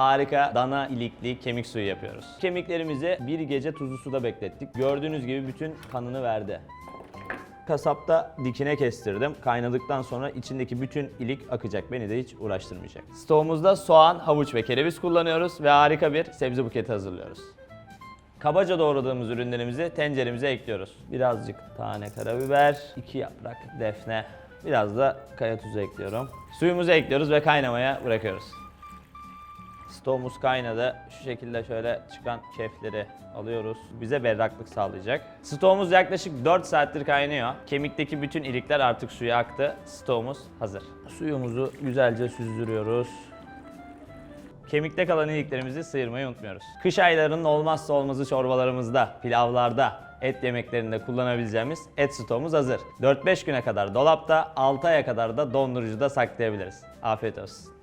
harika dana ilikli kemik suyu yapıyoruz. Kemiklerimizi bir gece tuzlu suda beklettik. Gördüğünüz gibi bütün kanını verdi. Kasapta dikine kestirdim. Kaynadıktan sonra içindeki bütün ilik akacak. Beni de hiç uğraştırmayacak. Stoğumuzda soğan, havuç ve kereviz kullanıyoruz ve harika bir sebze buketi hazırlıyoruz. Kabaca doğradığımız ürünlerimizi tenceremize ekliyoruz. Birazcık tane karabiber, iki yaprak defne, biraz da kaya tuzu ekliyorum. Suyumuzu ekliyoruz ve kaynamaya bırakıyoruz. Stoğumuz kaynadı. Şu şekilde şöyle çıkan kefleri alıyoruz. Bize berraklık sağlayacak. Stoğumuz yaklaşık 4 saattir kaynıyor. Kemikteki bütün ilikler artık suya aktı. Stoğumuz hazır. Suyumuzu güzelce süzdürüyoruz. Kemikte kalan iliklerimizi sıyırmayı unutmuyoruz. Kış aylarının olmazsa olmazı çorbalarımızda, pilavlarda, et yemeklerinde kullanabileceğimiz et stoğumuz hazır. 4-5 güne kadar dolapta, 6 aya kadar da dondurucuda saklayabiliriz. Afiyet olsun.